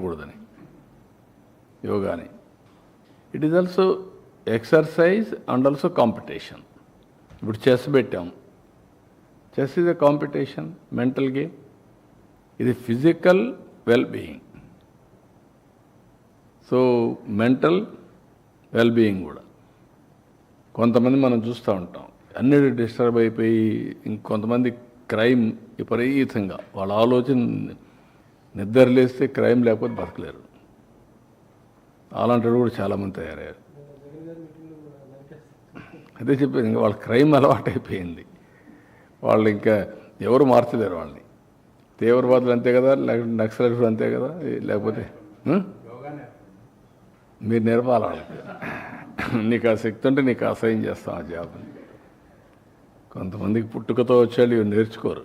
పెట్టకూడదని. యోగాని. It is also exercise and also competition ఇప్పుడు chess పెట్టాం. Chess is a competition mental game ఇది physical well being so mental well being కూడా. కొంతమంది మనం చూస్తూ ఉంటాం. అన్నిటి డిస్టర్బ్ అయిపోయి ఇంకొంతమంది క్రైమ్ విపరీతంగా. వాళ్ళ ఆలోచన నిద్ర లేస్తే క్రైమ్ లేకపోతే బతకలేరు. అలాంటి కూడా చాలామంది తయారయ్యారు. అదే చెప్పేది ఇంకా వాళ్ళ క్రైమ్ అలవాటు అయిపోయింది వాళ్ళు ఇంకా ఎవరు మార్చలేరు వాళ్ళని. తీవ్రవాదులు అంతే కదా లేకపోతే నక్సలైట్లు అంతే కదా లేకపోతే మీరు నేర్పాలి వాళ్ళకి. నీకు ఆ శక్తి ఉంటే నీకు అసహ్యం చేస్తాం ఆ జాబ్ని. కొంతమందికి పుట్టుకతో వచ్చాడు ఇవి నేర్చుకోరు.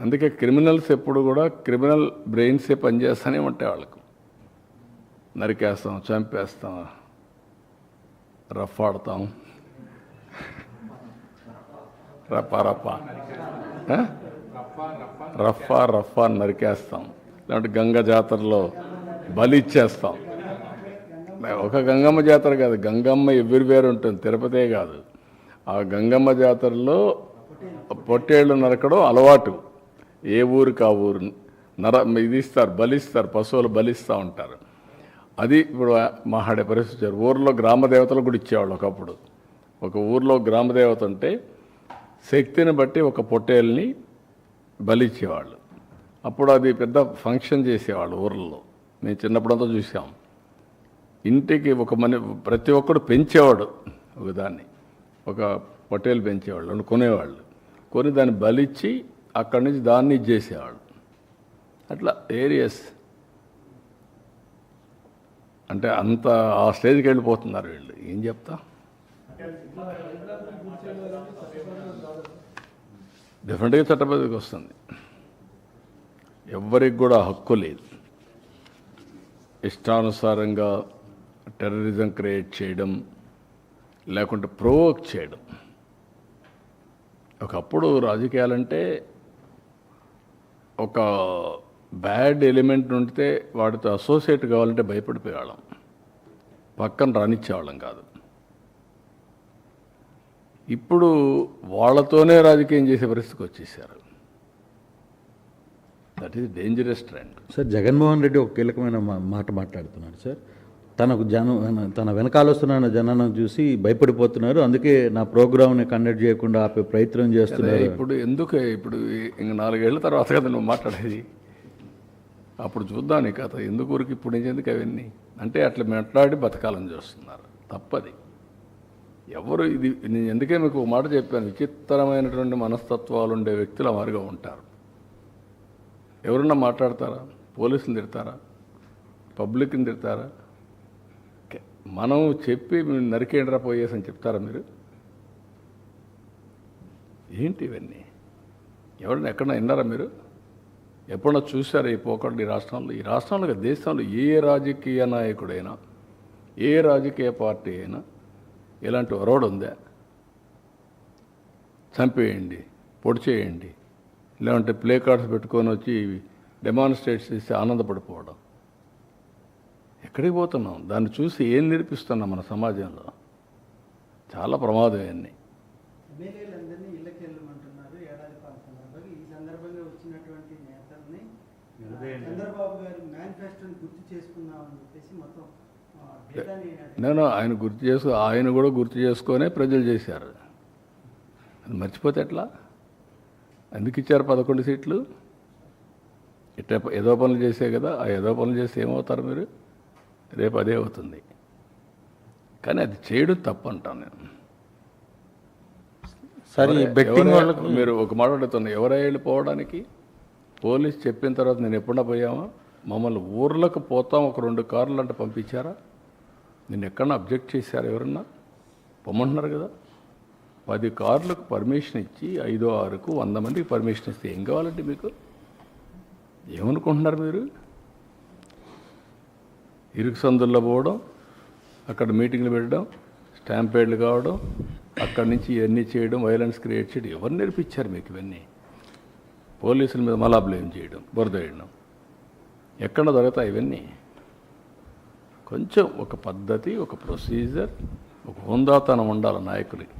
అందుకే క్రిమినల్స్ ఎప్పుడు కూడా క్రిమినల్ బ్రెయిన్సే పనిచేస్తూనే ఉంటాయి వాళ్ళకు. నరికేస్తాం చంపేస్తాం రఫ్ ఆడతాం. రఫా రఫా. రఫా రఫా నరికేస్తాం. లేదంటే గంగ జాతరలో బలి ఇచ్చేస్తాం. ఒక గంగమ్మ జాతర కాదు గంగమ్మ ఎవ్రీవేర్ ఉంటుంది తిరుపతే కాదు. ఆ గంగమ్మ జాతరలో పొట్టేళ్ళు నరకడం అలవాటు. ఏ ఊరికి ఆ ఊరు నర ఇది ఇస్తారు బలిస్తారు పశువులు బలిస్తూ ఉంటారు. అది ఇప్పుడు మహాడే పరిస్థితి ఊర్లో గ్రామదేవతలు కూడా ఇచ్చేవాళ్ళు ఒకప్పుడు. ఒక ఊర్లో గ్రామదేవత ఉంటే శక్తిని బట్టి ఒక పొట్టేల్ని బలిచ్చేవాళ్ళు. అప్పుడు అది పెద్ద ఫంక్షన్ చేసేవాళ్ళు ఊర్లలో మేము చిన్నప్పుడంతా చూసాం. ఇంటికి ఒక మని ప్రతి ఒక్కడు పెంచేవాడు ఒకదాన్ని ఒక పొట్టేలు పెంచేవాళ్ళు కొనేవాళ్ళు. కొని దాన్ని బలిచ్చి అక్కడి నుంచి దాన్ని చేసేవాడు అట్లా ఏరియస్. అంటే అంత ఆ స్టేజ్కి వెళ్ళిపోతున్నారు వీళ్ళు. ఏం చెప్తా? డెఫినెట్గా చట్టపతికి వస్తుంది. ఎవ్వరికి కూడా హక్కు లేదు. ఇష్టానుసారంగా టెర్రరిజం క్రియేట్ చేయడం లేకుంటే ప్రోవోక్ చేయడం. ఒకప్పుడు రాజకీయాలంటే ఒక బ్యాడ్ ఎలిమెంట్ ఉంటే వాటితో అసోసియేట్ కావాలంటే భయపడిపోయేవాళ్ళం. పక్కన రానిచ్చేవాళ్ళం కాదు. ఇప్పుడు వాళ్ళతోనే రాజకీయం చేసే పరిస్థితికి వచ్చేసారు. That is dangerous trend sir Jaganmohan Reddy ఒక కీలకమైన మాట మాట్లాడుతున్నాడు సార్. తనకు జనం తన వెనకాలొస్తున్న జనాన్ని చూసి భయపడిపోతున్నారు. అందుకే నా ప్రోగ్రామ్ని కండక్ట్ చేయకుండా ఆపే ప్రయత్నం చేస్తున్నారు. ఇప్పుడు ఎందుకు ఇప్పుడు ఇంక నాలుగేళ్ళ తర్వాత కదా నువ్వు మాట్లాడేది? అప్పుడు చూద్దాం నీ కథ. ఎందుకు ఊరికి ఇప్పుడు ఎందుకు అవన్నీ? అంటే అట్లా మాట్లాడి బతకాలని చూస్తున్నారు. తప్పది. ఎవరు ఇది నేను ఎందుకే మీకు మాట చెప్పాను? విచిత్రమైనటువంటి మనస్తత్వాలు ఉండే వ్యక్తులు అమారుగా ఉంటారు. ఎవరన్నా మాట్లాడతారా? పోలీసులు తిడతారా? పబ్లిక్ని తిడతారా? మనం చెప్పి నరికేండ్రా పోయేసి అని చెప్తారా మీరు? ఏంటి ఇవన్నీ? ఎవరైనా ఎక్కడన్నా విన్నారా మీరు? ఎప్పుడన్నా చూసారా ఈ పోకళ్ళు ఈ రాష్ట్రంలో? ఈ రాష్ట్రంలో దేశంలో ఏ రాజకీయ నాయకుడైనా ఏ రాజకీయ పార్టీ అయినా ఇలాంటి ఒరవడు ఉందా? చంపేయండి పొడిచేయండి లేదంటే ప్లే కార్డ్స్ పెట్టుకొని వచ్చి డెమాన్స్ట్రేట్ చేసి ఆనందపడిపోవడం. ఎక్కడికి పోతున్నాం? దాన్ని చూసి ఏం నేర్పిస్తున్నాం మన సమాజంలో? చాలా ప్రమాదం ఇవన్నీ. నేను ఆయన గుర్తు చేసుకో ఆయన కూడా గుర్తు చేసుకొనే ప్రజలు చేశారు. అది మర్చిపోతే ఎట్లా? ఎందుకు ఇచ్చారు పదకొండు సీట్లు? ఇట్ట ఏదో పనులు చేసే కదా ఆ ఏదో పనులు చేస్తే ఏమవుతారు మీరు? రేపు అదే అవుతుంది. కానీ అది చేయడం తప్పు అంటాను నేను. సార్ బెట్టింగ్ వాళ్ళకు మీరు ఒక మాట అడుగుతున్నా ఎవరై వెళ్ళిపోవడానికి పోలీస్ చెప్పిన తర్వాత నేను ఎప్పుడన్నా పోయామా? మమ్మల్ని ఊర్లకు పోతాం ఒక రెండు కార్లు అంటే పంపించారా? నిన్న ఎక్కడన్నా అబ్జెక్ట్ చేశారు ఎవరన్నా? పొమ్మంటున్నారు కదా. పది కార్లకు పర్మిషన్ ఇచ్చి ఐదో ఆరుకు వంద మందికి పర్మిషన్ ఇస్తే ఏం కావాలండి మీకు? ఏమనుకుంటున్నారు మీరు? ఇరుకు సందుల్లో పోవడం అక్కడ మీటింగ్లు పెట్టడం స్టాంపేడ్లు కావడం అక్కడి నుంచి ఇవన్నీ చేయడం వైలెన్స్ క్రియేట్ చేయడం ఎవరు నేర్పించారు మీకు ఇవన్నీ? పోలీసుల మీద మళ్ళా బ్లేమ్ చేయడం బురద వేయడం. ఎక్కడ దొరుకుతాయి ఇవన్నీ? కొంచెం ఒక పద్ధతి ఒక ప్రొసీజర్ ఒక హుందాతనం ఉండాలి నాయకులకి.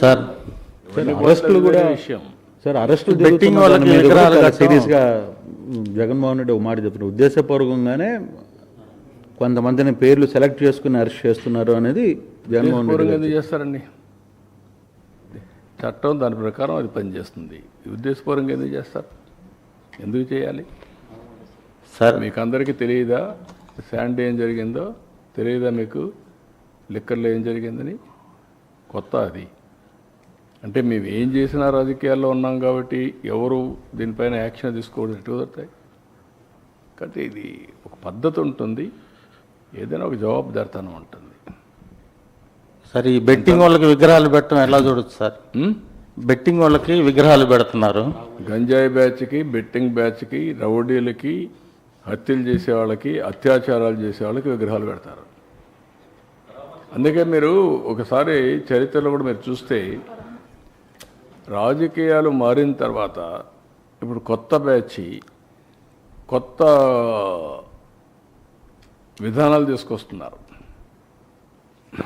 సార్ కూడా విషయం. సార్ అరెస్టులు కట్టడం. సీరియస్గా జగన్మోహన్ రెడ్డి ఒక మాట చెప్తున్నారు. ఉద్దేశపూర్వకంగానే కొంతమందిని పేర్లు సెలెక్ట్ చేసుకుని అరెస్ట్ చేస్తున్నారు అనేది జగన్మోహన్ రెడ్డి ఎందుకు చేస్తారండి? చట్టం దాని ప్రకారం అది పనిచేస్తుంది. ఉద్దేశపూర్వకంగా ఎందుకు చేస్తారు? ఎందుకు చేయాలి? సార్ మీకు అందరికీ తెలియదా శాండ్ ఏం జరిగిందో? తెలియదా మీకు? లిక్కర్లో ఏం జరిగిందని? కొత్త అది. అంటే మేము ఏం చేసినా రాజకీయాల్లో ఉన్నాం కాబట్టి ఎవరు దీనిపైన యాక్షన్ తీసుకోవడం ఎటు కుదురుతాయి? కాబట్టి ఇది ఒక పద్ధతి ఉంటుంది. ఏదైనా ఒక జవాబుదారితనం ఉంటుంది. సార్ ఈ బెట్టింగ్ వాళ్ళకి విగ్రహాలు పెట్టడం ఎలా చూడొచ్చు సార్? బెట్టింగ్ వాళ్ళకి విగ్రహాలు పెడుతున్నారు. గంజాయి బ్యాచ్కి బెట్టింగ్ బ్యాచ్కి రౌడీలకి హత్యలు చేసే వాళ్ళకి అత్యాచారాలు చేసే వాళ్ళకి విగ్రహాలు పెడతారు. అందుకే మీరు ఒకసారి చరిత్రలో కూడా మీరు చూస్తే రాజకీయాలు మారిన తర్వాత ఇప్పుడు కొత్త బ్యాచ్ కొత్త విధానాలు తీసుకొస్తున్నారు.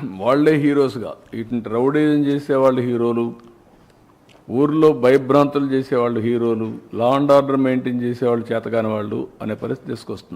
వాళ్ళే హీరోస్గా ఇటు రౌడీజం చేసేవాళ్ళు హీరోలు ఊర్లో భయభ్రాంతులు చేసేవాళ్ళు హీరోలు లా అండ్ ఆర్డర్ మెయింటైన్ చేసేవాళ్ళు చేతకాని వాళ్ళు అనే పరిస్థితి తీసుకొస్తున్నారు.